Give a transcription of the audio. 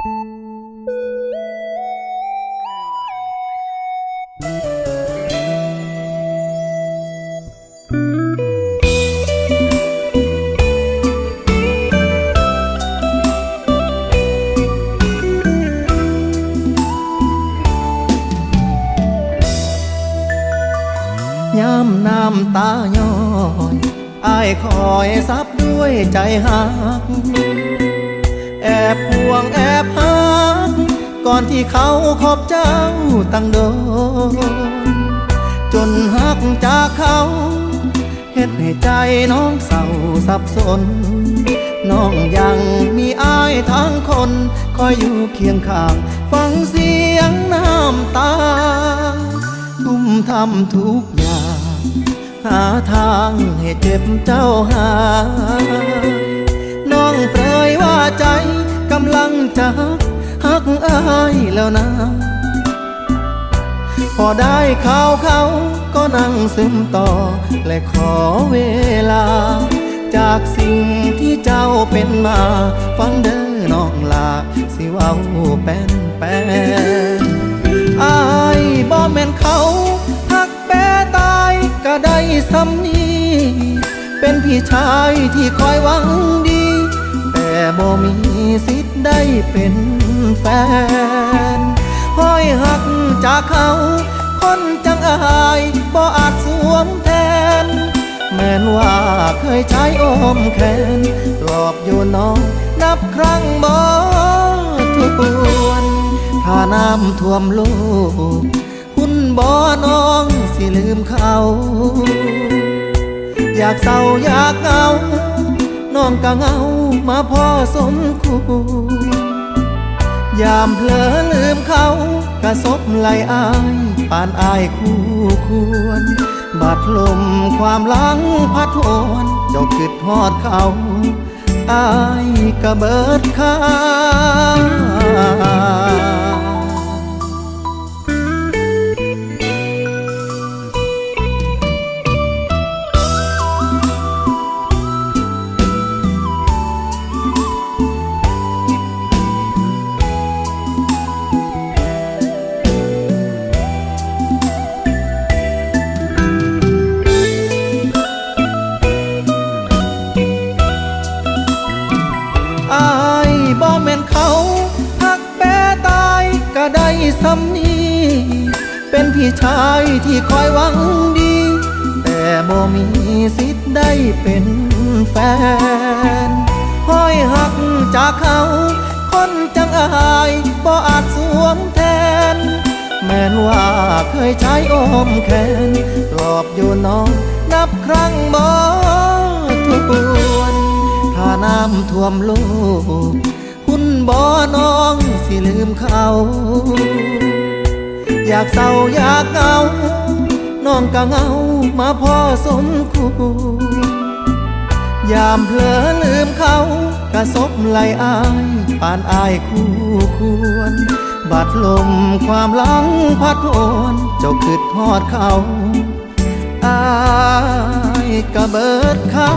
ย้ำน้ำตาย้อยอายคอยซับด้วยใจหัก แอบห่วงแอบหักก่อนที่เขาคบเจ้าตั้งโดนจนหักจากเขาเฮ็ดให้ใจน้องเศร้าสับสน น้องยังมีอายทั้งคน คอยอยู่เคียงข้าง ฟังเสียงน้ำตา ทุ่มทำทุกอย่าง หาทางให้เจ็บเจ้าหา น้องเปรยว่าใจ จะหักอายแล้วนะ พอได้ข่าวเขาก็นั่งซึมต่อ และขอเวลา จากสิ่งที่เจ้าเป็นมา ฟังเด้อน้องลา สิเว้าเป็นแปนอายบ่แม่นเขาหักแปรตายก็ได้สำนีเป็นพี่ชายที่คอยหวังดี บ่มีสิทธิ์ได้เป็นแฟนห้อยหักจากเขา คนจังอายบ่อาจสวมแทน แม้นว่าเคยใช้อมแขนปลอบอยู่น้องนับครั้งบ่ทุกวนถ้าน้ำท่วมโลกคุณบ่น้องสิลืมเขา อยากเศร้าอยากเหงาน้องก็เหงา มาพอสมควรยามเผลอลืมเขากระซบไหลอายปานอายคู่ควร บัดลมความหลังพัดโหนเจ้าคิดทอดเขาอายกระเบิดข้า พี่ชายที่คอยหวังดี แต่บ่มีสิทธิ์ได้เป็นแฟนห้อยหักจากเขา คนจังอายบ่อาจสวมแทน แม้นว่าเคยใช้อมแขนปลอบอยู่น้องนับครั้งบ่ทุกวนถ้าน้ำท่วมโลกคุณบ่น้องสิลืมเขา อยากเศร้าอยากเงา น้องก็เงามาพอสมควรยามเผลอลืมเขากระซบไหลอายปานอายคู่ควรบาดลมความหลังพัดโอนเจ้าคิดทอดเขาอายกระเบิดข้า